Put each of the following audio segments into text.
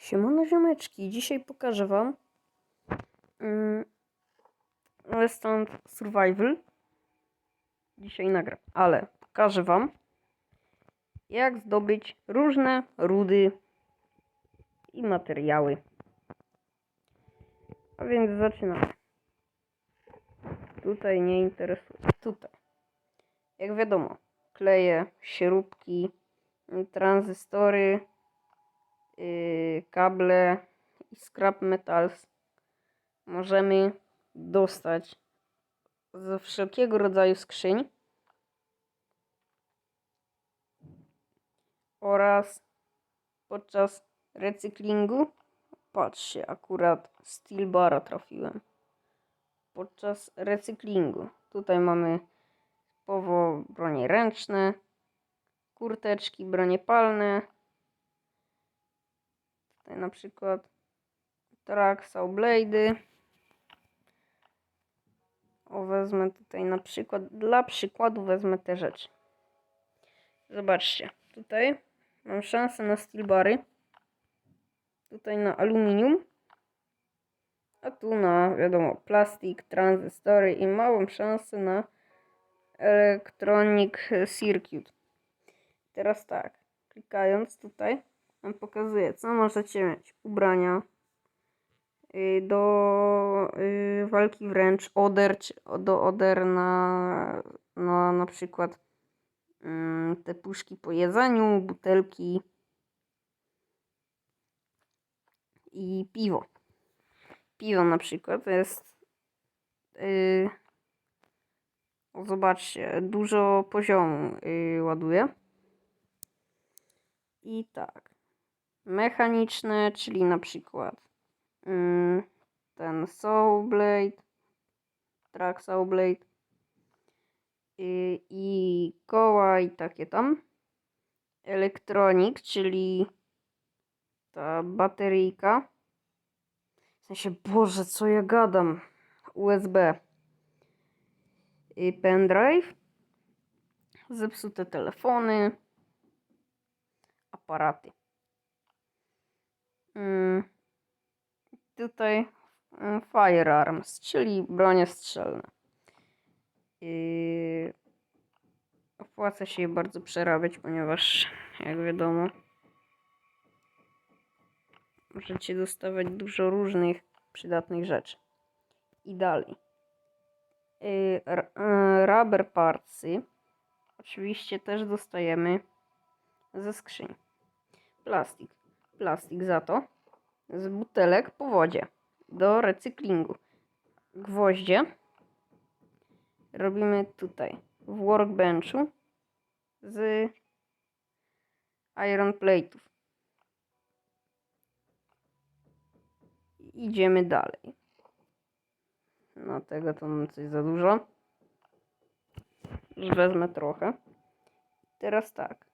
Siemano ziomeczki, dzisiaj pokażę wam Westland Survival. Dzisiaj nagram, ale pokażę wam jak zdobyć różne rudy i materiały. A więc zaczynamy. Tutaj nie interesuje. Tutaj. Jak wiadomo, kleje, śrubki, tranzystory, yy, kable i scrap metals możemy dostać ze wszelkiego rodzaju skrzyń oraz podczas recyklingu patrzcie akurat steel bara trafiłem podczas recyklingu. Tutaj mamy typowo bronie ręczne kurteczki, bronie palne na przykład track, blady. O, wezmę tutaj na przykład, dla przykładu wezmę te rzeczy. Zobaczcie, tutaj mam szansę na steel bary. Tutaj na aluminium. A tu na, wiadomo, plastik, tranzystory i małą szansę na electronic circuit. Teraz tak, klikając tutaj, on pokazuje, co możecie mieć. Ubrania y, do y, walki wręcz, oder, do oder na, na na przykład mm, te puszki po jedzeniu, butelki i piwo. Piwo na przykład jest y, o, zobaczcie, dużo poziomu y, ładuje. I tak mechaniczne, czyli na przykład mm, ten Saw Blade, Track Saw Blade i, i koła i takie tam. Elektronik, czyli ta bateryjka. W sensie, Boże, co ja gadam? USB. I pendrive. Zepsute telefony. Aparaty. Mm, Tutaj mm, firearms, czyli bronie strzelne. I opłaca się je bardzo przerabiać, ponieważ, jak wiadomo, możecie dostawać dużo różnych przydatnych rzeczy. I dalej. Y, y, Rubber partsy oczywiście też dostajemy ze skrzyń. Plastik plastik za to z butelek po wodzie do recyklingu. Gwoździe robimy tutaj w workbenchu z iron plate'ów. Idziemy dalej. No tego to mam coś za dużo. Już wezmę trochę. Teraz tak.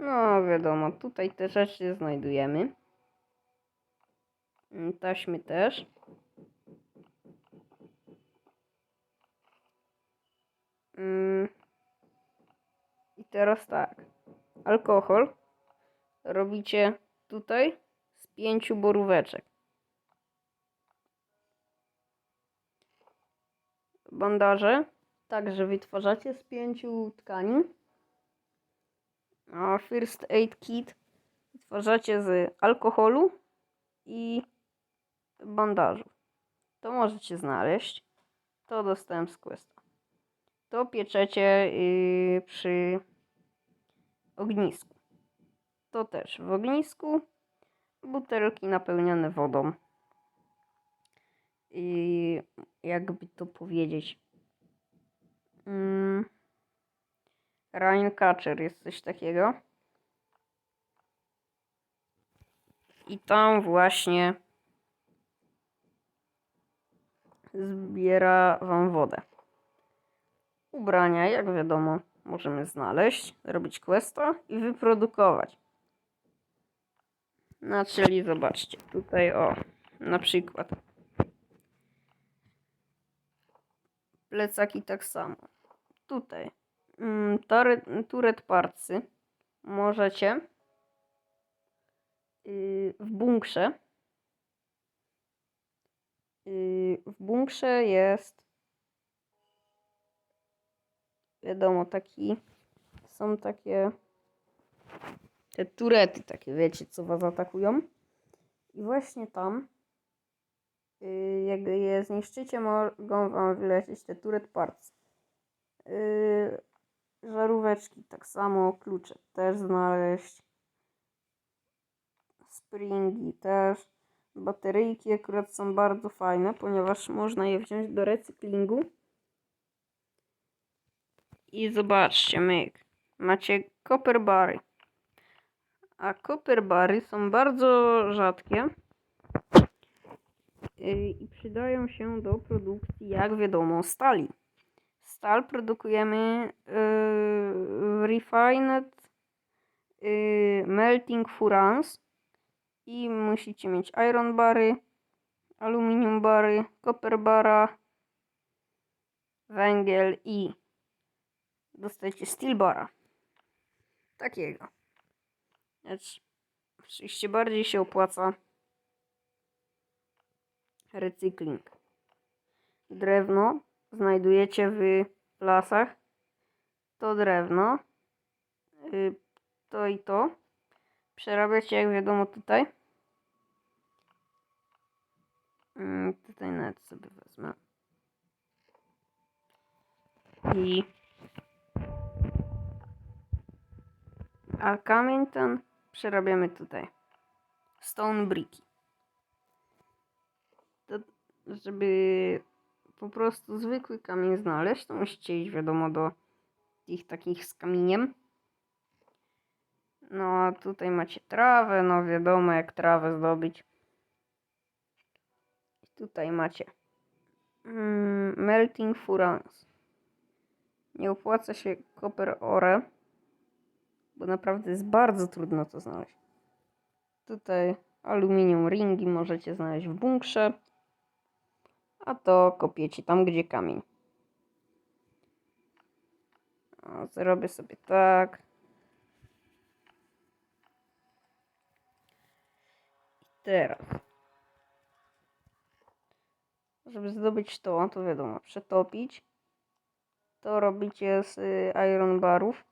No, wiadomo, tutaj te rzeczy znajdujemy. Mm, Taśmy też. Mm. I teraz tak. Alkohol robicie tutaj z pięciu boróweczek. Bandaże także wytwarzacie z pięciu tkanin. A First Aid Kit wytwarzacie z alkoholu i bandażu. To możecie znaleźć. To dostałem z Questa. To pieczecie yy, przy ognisku. To też w ognisku. Butelki napełnione wodą. I jakby to powiedzieć. Mm. Ryan Catcher jest coś takiego. I tam właśnie zbiera wam wodę. Ubrania, jak wiadomo, możemy znaleźć, zrobić questa i wyprodukować. No, czyli zobaczcie, tutaj o, na przykład plecaki tak samo. Tutaj mm, tore- turret partsy możecie yy, w bunkrze. Yy, w bunkrze jest wiadomo, taki są takie te turety takie, wiecie, co was atakują. I właśnie tam yy, jak je zniszczycie, mogą wam wylecieć te turret parts. Yy, żaróweczki tak samo, klucze też znaleźć. Springi też. Bateryjki akurat są bardzo fajne, ponieważ można je wziąć do recyklingu. I zobaczcie, myk. Macie copper bary. A copper bary są bardzo rzadkie yy, i przydają się do produkcji, jak wiadomo, stali. Stal produkujemy yy, refined yy, melting furans i musicie mieć iron bary, aluminium bary, copper bara, węgiel i dostajecie steel bara. Takiego. Lecz oczywiście bardziej się opłaca recykling. Drewno znajdujecie w lasach. To drewno, y, to i to. Przerabiacie, jak wiadomo, tutaj. Mm, Tutaj nawet sobie wezmę. I a kamień ten przerabiamy tutaj. Stone bricki. To, żeby po prostu zwykły kamień znaleźć, to musicie iść wiadomo do tych takich z kamieniem. No a tutaj macie trawę, no wiadomo jak trawę zdobyć. Tutaj macie mm, melting furans. Nie opłaca się copper ore, bo naprawdę jest bardzo trudno to znaleźć. Tutaj aluminium ringi możecie znaleźć w bunkrze, a to kopiecie tam, gdzie kamień. Zrobię sobie tak. I teraz. Żeby zdobyć to, to wiadomo, przetopić. To robicie z y, iron barów.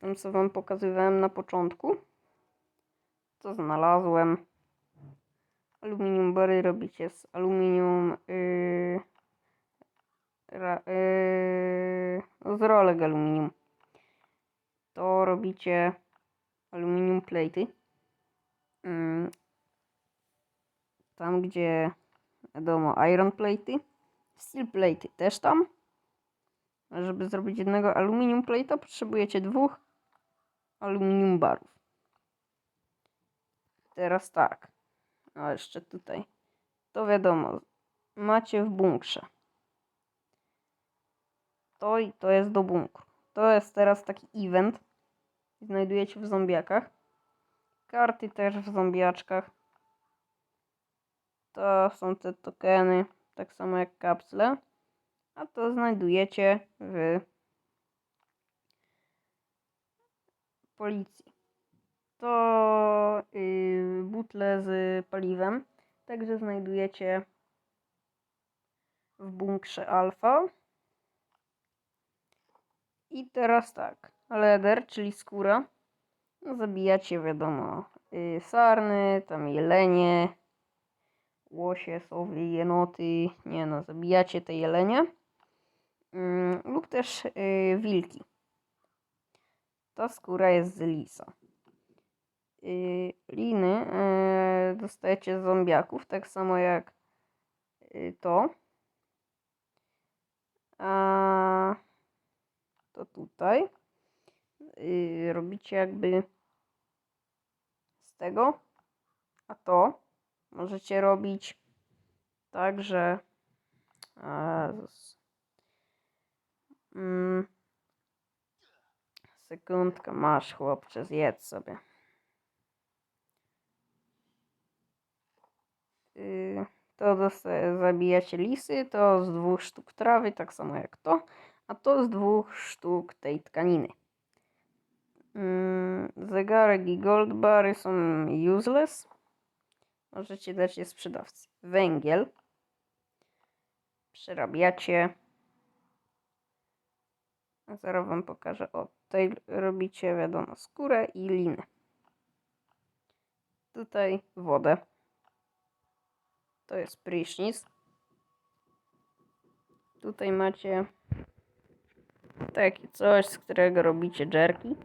Tam co wam pokazywałem na początku. Co znalazłem. Aluminium bary robicie z aluminium yy, ra, yy, z rolek aluminium. To robicie aluminium platy. Yy, tam gdzie wiadomo iron platy. Steel plate też tam. Żeby zrobić jednego aluminium plate'a potrzebujecie dwóch aluminium barów. Teraz tak. A jeszcze tutaj. To wiadomo. Macie w bunkrze. To i to jest do bunkru. To jest teraz taki event. Znajdujecie w zombiakach. Karty też w zombiaczkach. To są te tokeny, tak samo jak kapsle. A to znajdujecie w policji. To yy, butle z paliwem. Także znajdujecie w bunkrze alfa. I teraz tak. Leder, czyli skóra. No, zabijacie, wiadomo, yy, sarny, tam jelenie, łosie, sowy, jenoty. Nie no, zabijacie te jelenie. Ym, lub też yy, wilki. Ta skóra jest z lisa. Liny yy, dostajecie zombiaków, tak samo jak yy, to. A to tutaj yy, robicie jakby z tego, a to możecie robić tak, że. Mm. Sekundkę, masz chłopcze, zjedz sobie. To dosta- zabijacie lisy, to z dwóch sztuk trawy, tak samo jak to, a to z dwóch sztuk tej tkaniny. Mm, zegarek i gold bary są useless. Możecie dać je sprzedawcy. Węgiel. Przerabiacie. A Zaraz wam pokażę. O, tutaj robicie, wiadomo, skórę i linę. Tutaj wodę. To jest prysznic. Tutaj macie takie coś, z którego robicie dżerki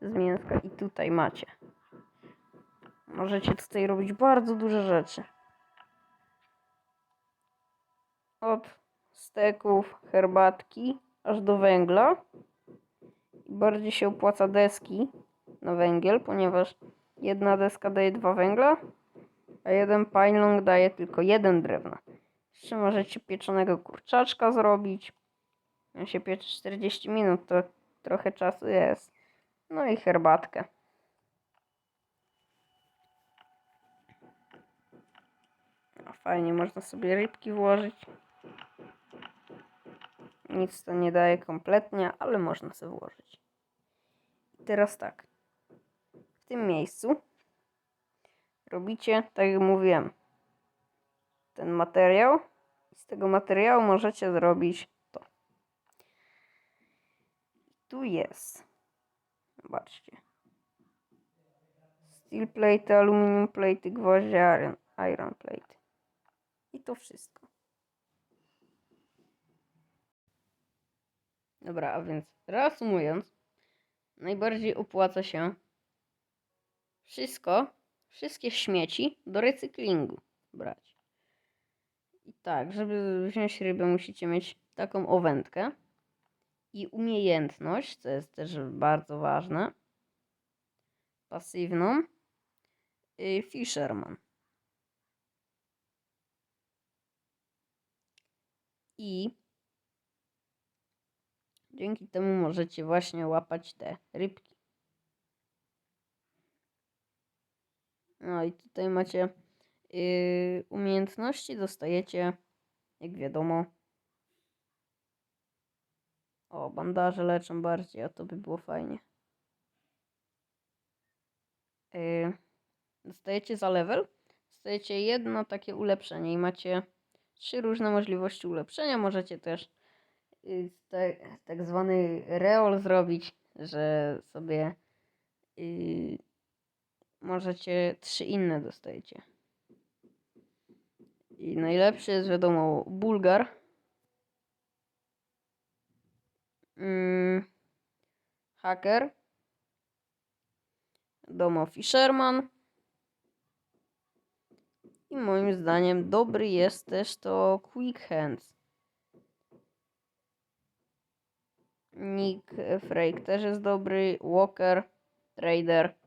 z mięska i tutaj macie. Możecie tutaj robić bardzo duże rzeczy. Od steków, herbatki, aż do węgla. Bardziej się opłaca deski na węgiel, ponieważ jedna deska daje dwa węgla, a jeden pine daje tylko jeden drewna. Jeszcze możecie pieczonego kurczaczka zrobić. On się piecze 40 minut, to trochę czasu jest. No i herbatkę. No, fajnie, można sobie rybki włożyć. Nic to nie daje kompletnie, ale można sobie włożyć. Teraz tak. W tym miejscu robicie, tak jak mówiłem, ten materiał. Z tego materiału możecie zrobić to. Tu jest. Zobaczcie. Steel plate, aluminium plate, gwoździe, iron, iron plate. I to wszystko. Dobra, a więc reasumując, najbardziej opłaca się wszystko, wszystkie śmieci do recyklingu brać. I tak, żeby wziąć rybę, musicie mieć taką owędkę i umiejętność, co jest też bardzo ważne, pasywną, y, Fisherman. I dzięki temu możecie właśnie łapać te rybki. No i tutaj macie yy, umiejętności, dostajecie, jak wiadomo. O, bandaże leczą bardziej, a to by było fajnie. Yy, dostajecie za level, dostajecie jedno takie ulepszenie i macie trzy różne możliwości ulepszenia. Możecie też yy, te, tak zwany reol zrobić, że sobie yy, możecie trzy inne dostajecie. I najlepszy jest wiadomo Bulgar. Mm, hacker. Domo Fisherman. I moim zdaniem dobry jest też to Quick Hands. Nick Frake też jest dobry. Walker, Trader,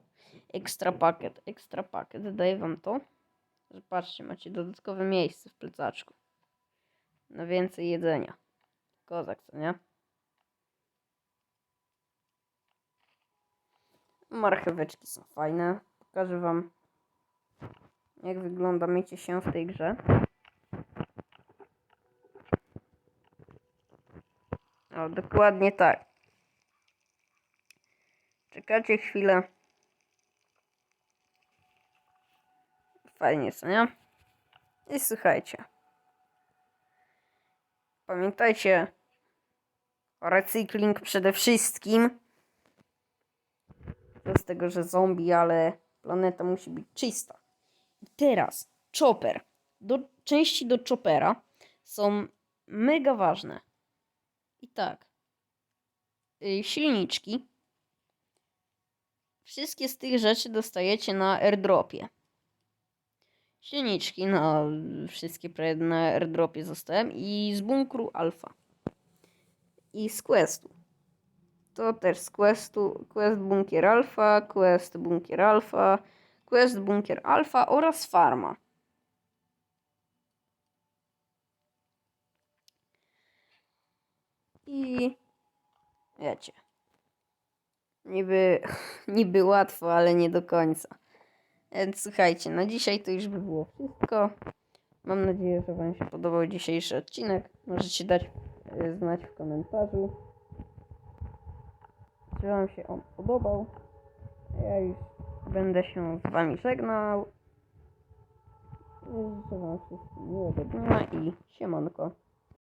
Extra Packet. Extra Packet daje wam to, że macie dodatkowe miejsce w plecaczku. Na więcej jedzenia. Kozak, co nie? Marcheweczki są fajne. Pokażę wam, jak wygląda mycie się w tej grze. O, dokładnie tak. Czekacie chwilę. Fajnie, co nie? I słuchajcie. Pamiętajcie o recykling przede wszystkim. Z tego, że zombie, ale planeta musi być czysta. I teraz chopper. Do, części do choppera są mega ważne. I tak. Y, silniczki. Wszystkie z tych rzeczy dostajecie na airdropie. Silniczki, no wszystkie na airdropie zostałem i z bunkru alfa. I z questu. To też z questu, quest bunkier alfa, quest bunkier alfa, quest bunkier alfa oraz farma. I wiecie. Niby, niby łatwo, ale nie do końca. Więc słuchajcie, na dzisiaj to już by było wszystko. Mam nadzieję, że Wam się podobał dzisiejszy odcinek. Możecie dać e, znać w komentarzu. że Wam się on podobał. Ja już będę się z Wami żegnał. Życzę Wam wszystkim miłego dnia i siemanko.